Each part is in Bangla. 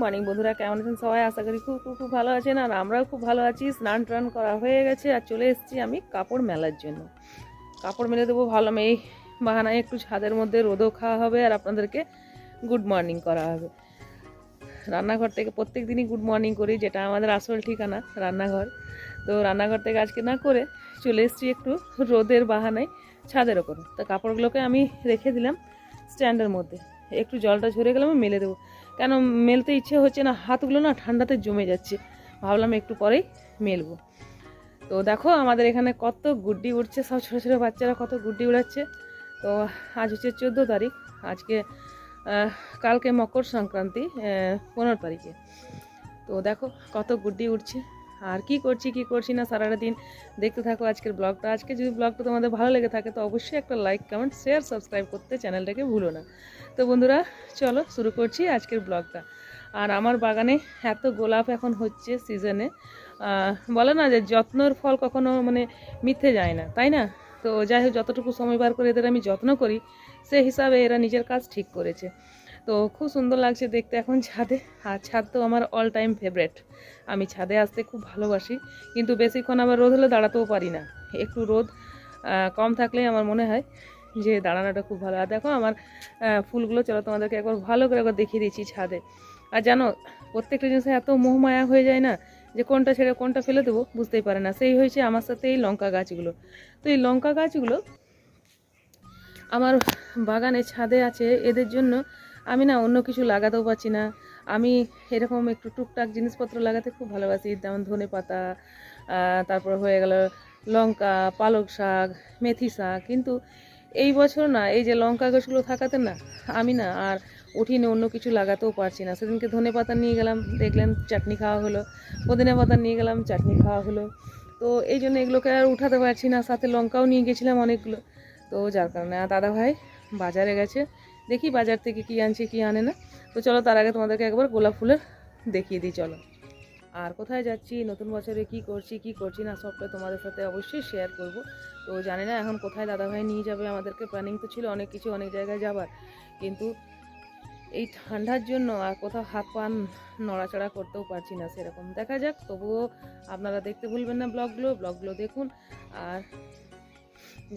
মর্নিং বন্ধুরা, কেমন আছেন সবাই? আশা করি খুব খুব খুব ভালো আছেন আর আমরাও খুব ভালো আছি। স্নান টান করা হয়ে গেছে আর চলে এসেছি আমি কাপড় মেলার জন্য। কাপড় মেলে দেবো, ভালো এই বাহানায় একটু ছাদের মধ্যে রোদও খাওয়া হবে আর আপনাদেরকে গুড মর্নিং করা হবে। রান্নাঘর থেকে প্রত্যেক দিনই গুড মর্নিং করি, যেটা আমাদের আসল ঠিকানা, রান্নাঘর। তো রান্নাঘর থেকে আজকে না করে চলে এসেছি একটু রোদের বাহানায় ছাদের ওপরে। তো কাপড়গুলোকে আমি রেখে দিলাম স্ট্যান্ডের মধ্যে। একটু জলটা ঝরে গেলে আমি মেলে দেবো। কেন মেলতে ইচ্ছে হচ্ছে না, হাতগুলো না ঠান্ডাতে জমে যাচ্ছে। ভাবলাম একটু পরেই মেলবো। তো দেখো আমাদের এখানে কত গুড্ডি উঠছে সব ছোটো ছোটো বাচ্চারা কত গুড্ডি উড়াচ্ছে। তো আজ হচ্ছে চোদ্দ তারিখ, আজকে কালকে মকর সংক্রান্তি পনেরো তারিখে। তো দেখো কত গুড্ডি উঠছে আর কি করছি কি করছি না সারাটা দিন দেখতে থাকো আজকের ব্লগটা। আজকে যদি ব্লগটা তোমাদের ভালো লেগে থাকে তো অবশ্যই একটা লাইক কমেন্ট শেয়ার সাবস্ক্রাইব করতে চ্যানেলটাকে ভুলো না। তো বন্ধুরা, চলো শুরু করছি আজকের ব্লগটা। আর আমার বাগানে এত গোলাপ এখন হচ্ছে সিজনে বলে না যে যত্নর ফল কখনো মানে মিথ্যে যায় না, তাই না? তো যাই হোক, যতটুকু সময় বার করে এদের আমি যত্ন করি সে হিসাবে এরা নিজের কাজ ঠিক করেছে। তো খুব সুন্দর লাগছে দেখতে এখন ছাদে। আর ছাদ তো আমার অল টাইম ফেভারেট আমি ছাদে আসতে খুব ভালোবাসি। কিন্তু বেশিক্ষণ আবার রোদ হলে দাঁড়াতেও পারি না। একটু রোদ কম থাকলে আমার মনে হয় যে দাঁড়ানোটা খুব ভালো। আর দেখো আমার ফুলগুলো, চলো তোমাদেরকে একবার ভালো করে একবার দেখিয়ে দিচ্ছি ছাদে। আর জানো, প্রত্যেকটা জিনিসে এত মোহমায়া হয়ে যায় না যে কোনটা ছেড়ে কোনটা ফেলে দেবো বুঝতেই পারে না। সেই হয়েছে আমার সাথে এই লঙ্কা গাছগুলো। তো এই লঙ্কা গাছগুলো আমার বাগানে ছাদে আছে। এদের জন্য আমি না অন্য কিছু লাগাতেও পারছি না। আমি এরকম একটু টুকটাক জিনিসপত্র লাগাতে খুব ভালোবাসি, যেমন ধনে পাতা তারপর হয়ে গেল লঙ্কা, পালক শাক, মেথি শাক। কিন্তু এই বছর না, এই যে লঙ্কা গাছগুলো থাকাতে না, আমি না আর উঠিনে অন্য কিছু লাগাতেও পারছি না। সেদিনকে ধনে পাতা নিয়ে গেলাম, দেখলেন চাটনি খাওয়া হলো। পুদিনা পাতা নিয়ে গেলাম, চাটনি খাওয়া হলো। তো এই জন্য এগুলোকে আর উঠাতে পারছি না, সাথে লঙ্কাও নিয়ে গেছিলাম অনেকগুলো। তো যার কারণে, আর দাদা ভাই বাজারে গেছে। দেখি বাজার থেকে কি আনছে, কি আনে না। তো চলো তার আগে তোমাদেরকে একবার গোলাপ ফুলের দেখিয়ে দিই, চলো। আর কোথায় যাচ্ছি, নতুন বছরে কি করছি কি করছি না, সবটা তোমাদের সাথে অবশ্যই শেয়ার করব। তো জানি না এখন কোথায় দাদাভাই নিয়ে যাবে আমাদেরকে প্ল্যানিং তো ছিল অনেক কিছু, অনেক জায়গায় যাবার। কিন্তু এই ঠান্ডার জন্য আর কোথাও হাত পান নড়াচড়া করতেও পারছি না সেরকম। দেখা যাক, তবুও আপনারা দেখতে ভুলবেন না ব্লগগুলো ব্লগগুলো দেখুন। আর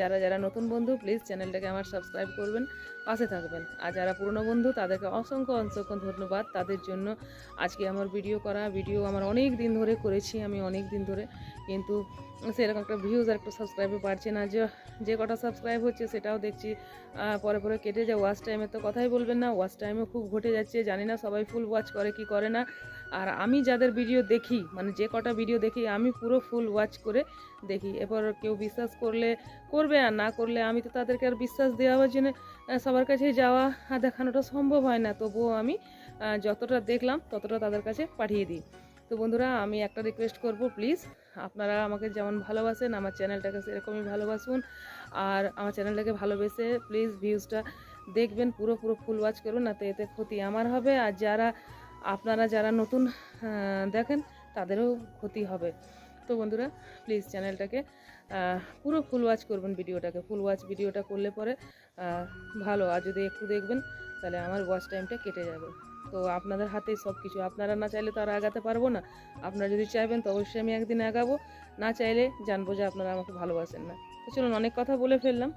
যারা যারা নতুন বন্ধু প্লিজ চ্যানেলটাকে আমার সাবস্ক্রাইব করবেন, পাশে থাকবেন। আর যারা পুরনো বন্ধু, তাদেরকে অসংখ্য অসংখ্য ধন্যবাদ। তাদের জন্য আজকে আমার ভিডিও করা ভিডিও আমার অনেক দিন ধরে করেছি আমি, অনেক দিন ধরে। কিন্তু সেরকম একটা ভিউজ আর একটা সাবস্ক্রাইবে পারছে না। যে যে কটা সাবস্ক্রাইব হচ্ছে সেটাও দেখছি পরে পরে কেটে যায়। ওয়াচ টাইমে তো কথাই বলবেন না। ওয়াচ টাইমও খুব ঘটে যাচ্ছে। জানি না সবাই ফুল ওয়াচ করে, কি করে না। আর আমি যাদের ভিডিও দেখি মানে যে কটা ভিডিও দেখি, আমি পুরো ফুল ওয়াচ করে দেখি। এরপর কেউ বিশ্বাস করলে করবে আর না করলে আমি তো তাদেরকে আর বিশ্বাস দেওয়ার জন্য সবার কাছে যাওয়া আর দেখানোটা সম্ভব হয় না। তবুও আমি যতটা দেখলাম ততটা তাদের কাছে পাঠিয়ে দিই। তো বন্ধুরা, আমি একটা রিকোয়েস্ট করব প্লিজ আপনারা আমাকে যেমন ভালোবাসেন, আমার চ্যানেলটাকে সেরকমই ভালোবাসুন। আর আমার চ্যানেলটাকে ভালোবেসে প্লিজ ভিউজটা দেখবেন, পুরো পুরো ফুল ওয়াচ করুন, না তো এতে ক্ষতি আমার হবে। আর যারা আপনারা যারা নতুন দেখেন, তাদেরও ক্ষতি হবে। তো বন্ধুরা প্লিজ চ্যানেলটাকে পুরো ফুল ওয়াচ করবেন ভিডিওটাকে। ফুল ওয়াচ ভিডিওটা করলে পরে ভালো। আর যদি একটু দেখবেন, তাহলে আমার ওয়াচ টাইমটা কেটে যাবে। তো আপনাদের হাতেই সব কিছু আপনারা না চাইলে তো আর আগাতে পারব না। আপনারা যদি চাইবেন, তো অবশ্যই আমি একদিন আগাবো। না চাইলে জানব যে আপনারা আমাকে ভালোবাসেন না। তো চলুন, অনেক কথা বলে ফেললাম।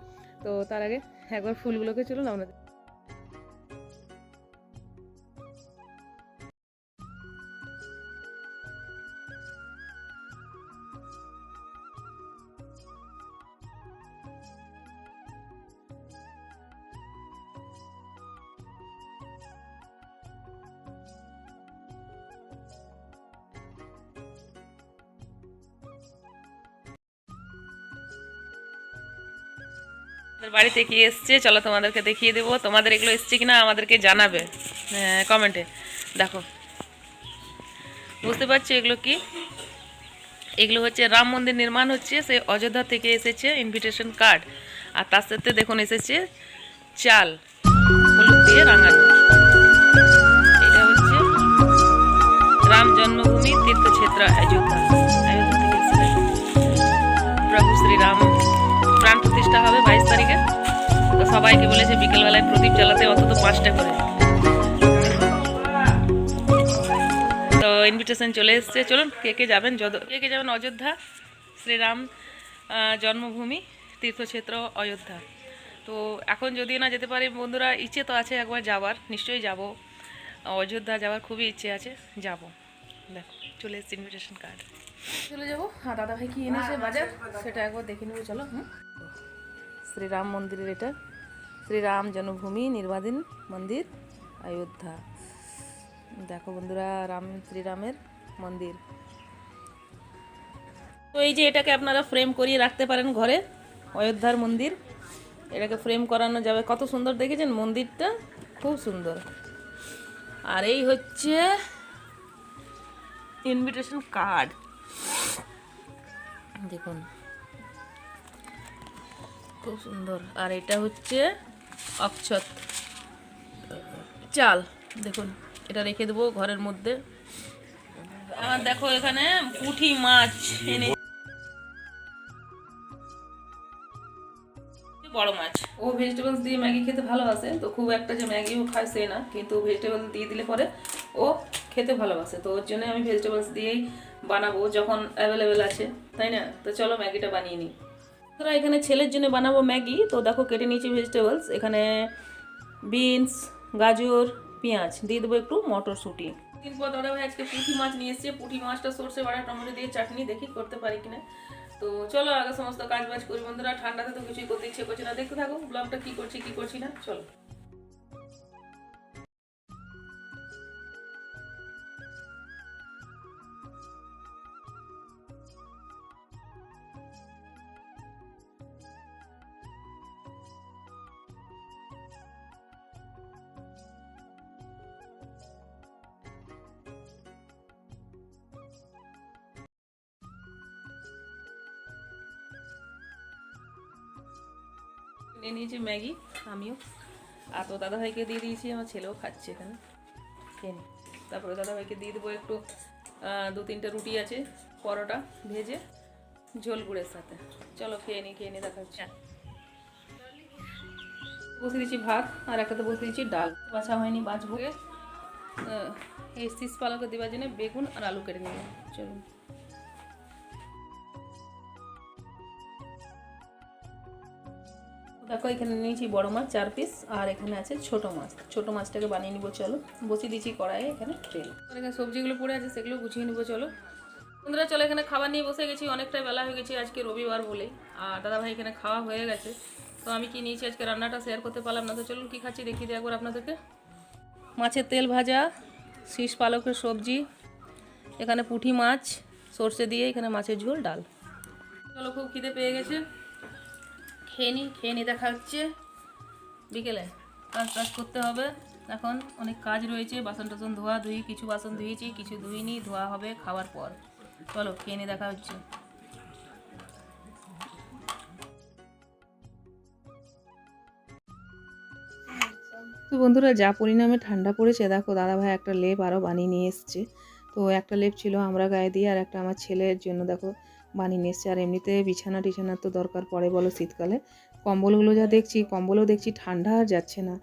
তো তার আগে একবার ফুলগুলোকে চলুন, আপনাদের বাড়িতে কি এসছে? চলো তোমাদেরকে দেখিয়ে দেবো। তোমাদের এগুলো এসছে কিনা আমাদেরকে জানাবে কমেন্টে। দেখো। বুঝতে পারছি এগুলো কি? এগুলো হচ্ছে রাম মন্দির নির্মাণ হচ্ছে, সে অযোধ্যা থেকে এসেছে ইনভিটেশন কার্ড আর তার সাথে দেখুন এসেছে চাল, হলুদ দিয়ে রাঙানো। এটা হচ্ছে রাম জন্মভূমি তীর্থক্ষেত্র অযোধ্যা। অযোধ্যা থেকে প্রভু শ্রীরাম। প্রাণ প্রতিষ্ঠা হবে বাইশ তারিখে। তো সবাইকে বলেছে বিকেলবেলায় প্রদীপ জ্বালাতে অন্তত পাঁচটা করে। তো ইনভিটেশন চলে এসছে। চলুন, কে কে যাবেন? কে কে যাবেন? অযোধ্যা, শ্রীরাম জন্মভূমি, তীর্থক্ষেত্র, অযোধ্যা। তো এখন যদি না যেতে পারি, বন্ধুরা, ইচ্ছে তো আছে একবার যাওয়ার। নিশ্চয়ই যাব। অযোধ্যা যাওয়ার খুবই ইচ্ছে আছে, যাব। দেখো, চলে এসছে ইনভিটেশন কার্ড চলে যাব। আর দাদা ভাই কি এনেছে বাজার? সেটা একবার দেখে নেব, চলো। শ্রীরাম মন্দিরের এটা। শ্রীরাম জন্মভূমি নির্বাধীন মন্দির, অযোধ্যা। দেখো বন্ধুরা, রাম, শ্রীরামের মন্দির। তো এই যে এটাকে আপনারা ফ্রেম করিয়ে রাখতে পারেন ঘরে, অযোধ্যার মন্দির। এটাকে ফ্রেম করানো যাবে। কত সুন্দর দেখেছেন? মন্দিরটা খুব সুন্দর। আর এই হচ্ছে ইনভিটেশন কার্ড দেখুন। খুব সুন্দর। আর এটা হচ্ছে অক্ষত। চাল। দেখুন, এটা রেখে দেবো ঘরের মধ্যে। আর দেখো এখানে পুঁটি মাছ এনে বড় মাছ। ও ভেজিটেবলস দিয়ে ম্যাগি খেতে ভালোবাসে তো খুব একটা যে ম্যাগিও খায় সে না। কিন্তু ভেজিটেবল দিয়ে দিলে পরে ও খেতে ভালোবাসে। তো ওর জন্য আমি ভেজিটেবলস দিয়েই বানাবো যখন অ্যাভেলেবেল আছে, তাই না? তো চলো ম্যাগিটা বানিয়ে নিই। তোরা এখানে ছেলের জন্য বানাবো ম্যাগি, তো দেখো কেটে নিয়েছি ভেজিটেবলস এখানে বিনস গাজর, পেঁয়াজ। দিয়ে দেবো একটু মটরশুঁটি। দিন পর দাদা ভাই আজকে পুঁটি মাছ নিয়ে এসছে। পুঁটি মাছটা সর্ষে বাড়া টমেটো দিয়ে চাটনি, দেখি করতে পারি কিনা। তো চলো আগে সমস্ত কাজ বাজ করি বন্ধুরা। ঠান্ডাতে তো কিছুই করতে ইচ্ছে করছে না। দেখতে থাকো ব্লগটা কী করছি কী করছি না, চলো। নিয়ে নিয়েছি ম্যাগি আমিও। আর তো দাদাভাইকে দিয়ে দিয়েছি আমার ছেলেও খাচ্ছে এখানে। খেয়ে নি। তারপরে দাদাভাইকে দিয়ে দেবো একটু দু তিনটে রুটি আছে পরোটা ভেজে ঝোল গুড়ের সাথে। চলো খেয়ে নি খেয়ে নি দেখা হচ্ছে। বসে দিয়েছি ভাত আর একটাতে বসে দিয়েছি ডাল। বাছা হয়নি আহ, এই শীষ পালকে দেওয়ার জন্য বেগুন আর আলু কেটে নেব চলুন। দেখো, এখানে নিয়েছি বড় মাছ, চার পিস আর এখানে আছে ছোট মাছ। ছোট মাছটাকে বানিয়ে নিবো, চলো। বসিয়ে দিয়েছি কড়াইয়ে এখানে তেল। এখানে সবজিগুলো পড়ে আছে, সেগুলো গুছিয়ে নিবো, চলো। বন্ধুরা, চলো, এখানে খাবার নিয়ে বসে গেছি। অনেকটাই বেলা হয়ে গেছে, আজকে রবিবার বলে আর দাদা ভাই এখানে খাওয়া হয়ে গেছে। তো আমি কি নিয়েছি, আজকে রান্নাটা শেয়ার করতে পারলাম না। তো চলুন, কী খাচ্ছি দেখিয়ে দিই একবার আপনাদেরকে। মাছের তেল ভাজা, শীষ পালকের সবজি, এখানে পুঁটি মাছ, সর্ষে দিয়ে এখানে মাছের ঝোল, ডাল। চলো, খুব খিদে পেয়ে গেছে। খেয়ে নিই খেয়ে নিই দেখা হচ্ছে। বিকেলে কাজ টাজ করতে হবে। এখন অনেক কাজ রয়েছে, বাসন টাসন ধোয়া ধুই, কিছু বাসন ধুয়েছি, কিছু ধুইনি, ধোয়া হবে খাওয়ার পর। চলো, খেয়ে নিই দেখা হচ্ছে। তো বন্ধুরা, যা পরিণামে ঠান্ডা পড়েছে, দেখো দাদাভাই একটা লেপ আরও বানিয়ে নিয়ে এসছে। তো একটা লেপ ছিল আমরা গায়ে দিয়ে, আর একটা আমার ছেলের জন্য, দেখো। বানিয়ে নিয়ে এসছে আর এমনিতে বিছানা টিছানার তো দরকার পড়ে বলো শীতকালে। কম্বলগুলো যা দেখছি, কম্বলও দেখছি ঠান্ডা আর যাচ্ছে না।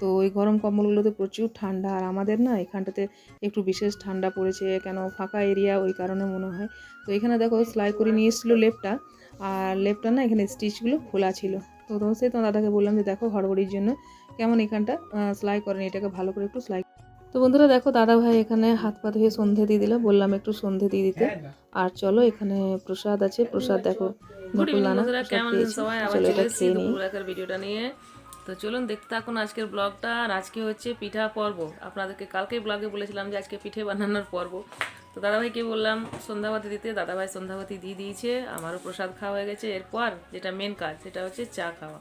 তো ওই গরম কম্বলগুলোতে প্রচুর ঠান্ডা। আর আমাদের না, এখানটাতে একটু বিশেষ ঠান্ডা পড়েছে, কেন ফাঁকা এরিয়া ওই কারণে মনে হয়। তো এখানে দেখো, সেলাই করে নিয়ে এসেছিল লেপটা। আর লেপটা না, এখানে স্টিচগুলো খোলা ছিল। তো তো সেই তোমার দাদাকে বললাম যে, দেখো হড়বড়ির জন্য কেমন এখানটা? সেলাই করেনি, এটাকে ভালো করে একটু সেলাই তো বন্ধুরা দেখো দাদা ভাই এখানে হাত পা ধুয়ে সন্ধে দিয়ে দিল বললাম একটু সন্ধে দিয়ে দিতে। আর চলো এখানে প্রসাদ আছে প্রসাদ দেখো। চলো এটা খেয়ে ভিডিওটা নিয়ে। তো চলুন দেখতে থাকুন আজকের ব্লগটা। আর আজকে হচ্ছে পিঠা পর্ব। আপনাদেরকে কালকেই ব্লগে বলেছিলাম যে আজকে পিঠে বানানোর পর্ব। তো দাদাভাইকে বললাম সন্ধ্যাবাতি দিতে। দাদাভাই সন্ধ্যাবাতি দিয়ে দিয়েছে আমারও প্রসাদ খাওয়া হয়ে গেছে। এরপর যেটা মেন কাজ সেটা হচ্ছে চা খাওয়া।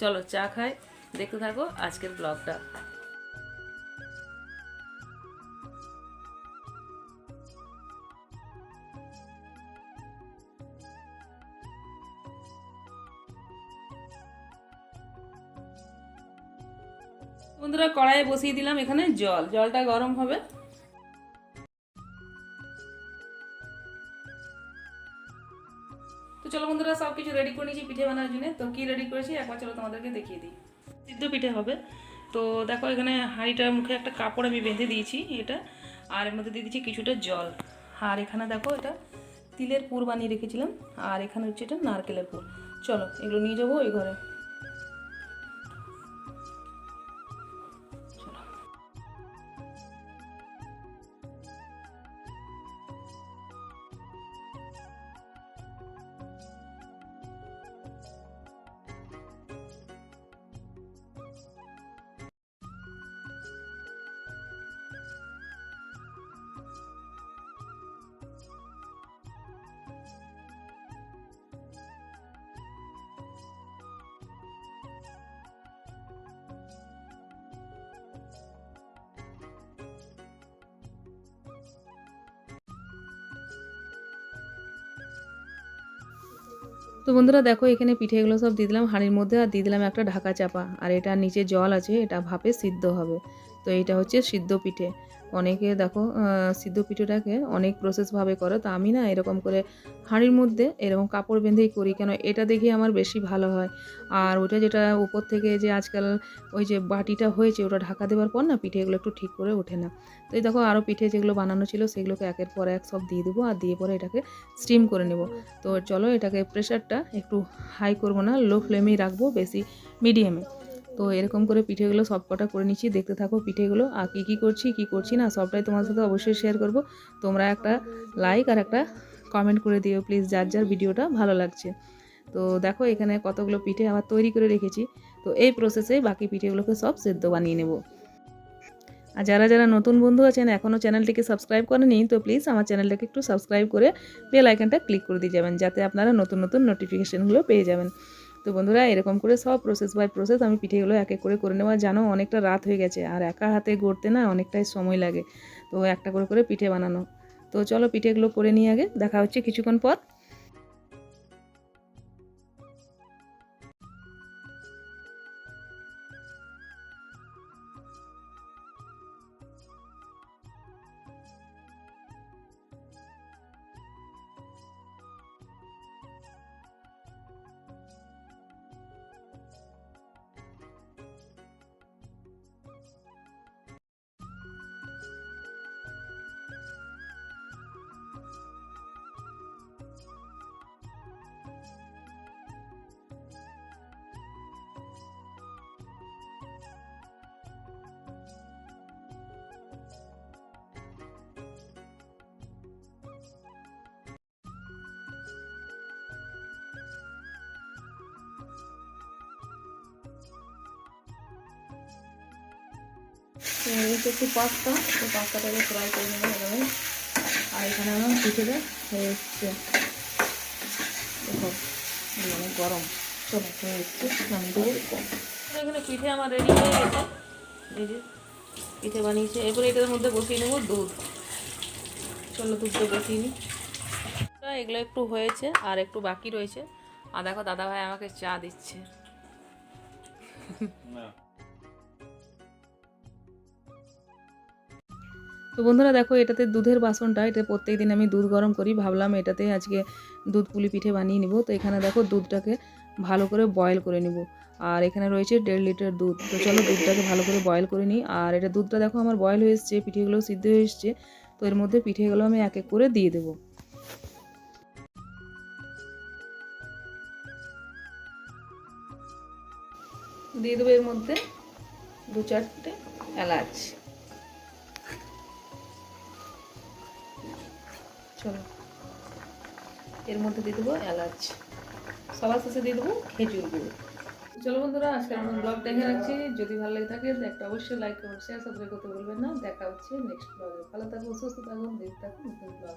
চলো চা খাই। দেখতে থাকো আজকের ব্লগটা। কড়াইয়ে বসিয়ে দিলাম এখানে জল। জলটা গরম হবে। তো চলো বন্ধুরা সব কিছু রেডি করে নিয়েছি পিঠে বানানোর জন্য। তো কি রেডি করেছি? একবার চলো তোমাদেরকে দেখিয়ে দিই। সিদ্ধ পিঠে হবে। তো দেখো এখানে হাঁড়িটার মুখে একটা কাপড় আমি বেঁধে দিয়েছি এটা, আর এর মধ্যে দিয়ে দিচ্ছি কিছুটা জল। আর এখানে দেখো এটা তিলের পুর বানিয়ে রেখেছিলাম, আর এখানে হচ্ছে এটা নারকেলের পুর। চলো এগুলো নিয়ে যাব ওই ঘরে। তো বন্ধুরা দেখো, এখানে পিঠেগুলো সব দিয়ে দিলাম হাঁড়ির মধ্যে আর দিয়ে দিলাম একটা ঢাকা চাপা। আর এটা নিচে জল আছে, এটা ভাপে সিদ্ধ হবে। তো এটা হচ্ছে সিদ্ধ পিঠে। অনেকে দেখো সিদ্ধ পিঠেটাকে অনেক প্রসেসভাবে করে। তো আমি না এরকম করে হাঁড়ির মধ্যে এরকম কাপড় বেঁধেই করি কেন? এটা দেখি আমার বেশি ভালো হয়। আর ওটা যেটা উপর থেকে যে আজকাল ওই যে বাটিটা হয়েছে, ওটা ঢাকা দেওয়ার পর না পিঠেগুলো একটু ঠিক করে ওঠে না। তো এই দেখো আরও পিঠে যেগুলো বানানো ছিল, সেগুলোকে একের পর এক সব দিয়ে দেবো আর দিয়ে পরে এটাকে স্টিম করে নেব। তো চলো, এটাকে প্রেশারটা একটু হাই করব না লো ফ্লেমেই রাখব বেশি মিডিয়ামে তো এরকম করে পিঠেগুলো সব কটা করে নিচ্ছি। দেখতে থাকো পিঠেগুলো, আর কী কী করছি কী করছি না, সবটাই তোমার সাথে অবশ্যই শেয়ার করব। তোমরা একটা লাইক আর একটা কমেন্ট করে দিও প্লিজ যার যার ভিডিওটা ভালো লাগছে। তো দেখো এখানে কতগুলো পিঠে আবার তৈরি করে রেখেছি। তো এই প্রসেসে বাকি পিঠেগুলোকে সব সেদ্ধ বানিয়ে নেব। আর যারা যারা নতুন বন্ধু আছেন এখনও চ্যানেলটিকে সাবস্ক্রাইব করেনি, তো প্লিজ আমার চ্যানেলটাকে একটু সাবস্ক্রাইব করে বেল আইকনটা ক্লিক করে দিয়ে যাবেন, যাতে আপনারা নতুন নতুন নোটিফিকেশানগুলো পেয়ে যাবেন। তো বন্ধুরা, এরকম করে সব প্রসেস বাই প্রসেস আমি পিঠেগুলো এক এক করে করে নেওয়া। জানো, অনেকটা রাত হয়ে গেছে, আর একা হাতে গড়তে না অনেকটাই সময় লাগে। তো একটা করে করে পিঠে বানানো। তো চলো পিঠেগুলো করে নিয়ে আগে, দেখা হচ্ছে কিছুক্ষণ পর। এটা একটু পাস্তা তো পাস্তাটাকে ফ্রাই করে নেব এভাবে। আর এখানে আমার পিঠেটা হয়ে এসছে দেখো অনেক গরম। চলো হয়ে এসছে আমি দেবো এখানে পিঠে আমার রেডি হয়ে গেছে। এই যে পিঠে বানিয়েছে। এরপরে এটার মধ্যে বসিয়ে নেব দুধ। চলো দুধটা বসিয়ে নিই এগুলো একটু হয়েছে আর একটু বাকি রয়েছে। আর দেখো দাদা ভাই আমাকে চা দিচ্ছে। তো বন্ধুরা দেখো, এটাতে দুধের বাসনটা, এটা প্রত্যেক দিন আমি দুধ গরম করি। ভাবলাম এটাতে আজকে দুধ পুলি পিঠে বানিয়ে নিব। তো এখানে দেখো, দুধটাকে ভালো করে বয়েল করে নিব। আর এখানে রয়েছে দেড় লিটার দুধ। তো চলো, দুধটাকে ভালো করে বয়েল করে নিই। আর এটা দুধটা দেখো, আমার বয়েল হয়ে এসছে, পিঠেগুলো সিদ্ধ হয়ে এসছে। তো এর মধ্যে পিঠেগুলো আমি এক এক করে দিয়ে দেবো। দিয়ে দেবো এর মধ্যে দু চারটে এলাচ। চলো। এর মধ্যে দিয়ে দেবো এলাচ। সবার শেষে দিয়ে দেবো খেজুর গুঁড়ো। চলো বন্ধুরা আজকের আমার ব্লগ দেখে রাখছি। যদি ভালো লাগে থাকে, একটা অবশ্যই লাইক করুন শেয়ার সাবস্ক্রাইব করতে বলবেন না। দেখা হচ্ছে নেক্সট ব্লগে ভালো থাকুন সুস্থ থাকুন দেখতে থাকুন নতুন ব্লগ